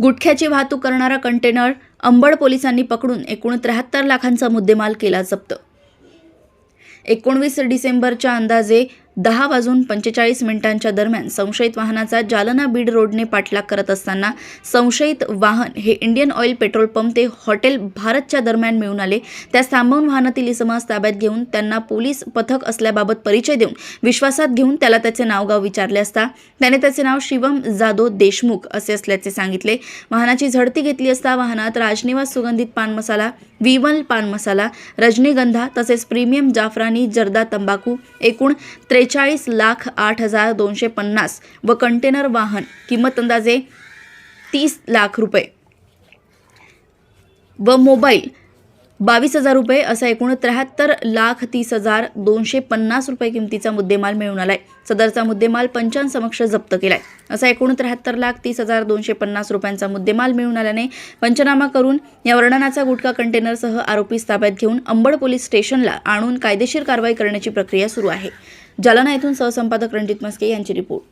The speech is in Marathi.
गुटख्याची वाहतूक करणारा कंटेनर अंबड पोलिसांनी पकडून एकूण त्र्याहत्तर लाखांचा मुद्देमाल केला जप्त. एकोणवीस डिसेंबरच्या अंदाजे दहा वाजून पंचेचाळीस मिनिटांच्या दरम्यान संशयित वाहनाचा जालना बीड रोडने पाठलाग करत असताना संशयित वाहन हे इंडियन ऑइल पेट्रोल पंप ते हॉटेल भारतच्या दरम्यान मिळून आले. त्यास थांबवून वाहनातील इसमास ताब्यात घेऊन त्यांना पोलीस पथक असल्याबाबत परिचय देऊन विश्वासात घेऊन त्याला त्याचे नावगाव विचारले असता. त्याने त्याचे नाव शिवम जाधव देशमुख असे असल्याचे सांगितले. वाहनाची झडती घेतली असता वाहनात राजनिवास सुगंधित पान मसाला विमल पान मसाला रजनीगंधा तसेच प्रीमियम जाफरानी जर्दा तंबाखू एकूण त्रे त्रेचाळीस लाख आठ हजार दोनशे पन्नास व कंटेनर वाहन किंमत अंदाजे तीस लाख रुपये. व मोबाईल बावीस हजार रुपये असा एकूण त्र्याहत्तर लाख तीस हजार दोनशे पन्नास रुपये किमतीचा मुद्देमाल मिळून आलाय. सदरचा मुद्देमाल पंचांसमक्ष जप्त केलाय. असा एकूण त्र्याहत्तर लाख तीस हजार दोनशे पन्नास रुपयांचा मुद्देमाल मिळून आल्याने पंचनामा करून या वर्णनाचा गुटखा कंटेनरसह आरोपी ताब्यात घेऊन अंबड पोलीस स्टेशनला आणून कायदेशीर कारवाई करण्याची प्रक्रिया सुरू आहे. जालना येथून सहसंपादक रणजित मस्के यांची रिपोर्ट.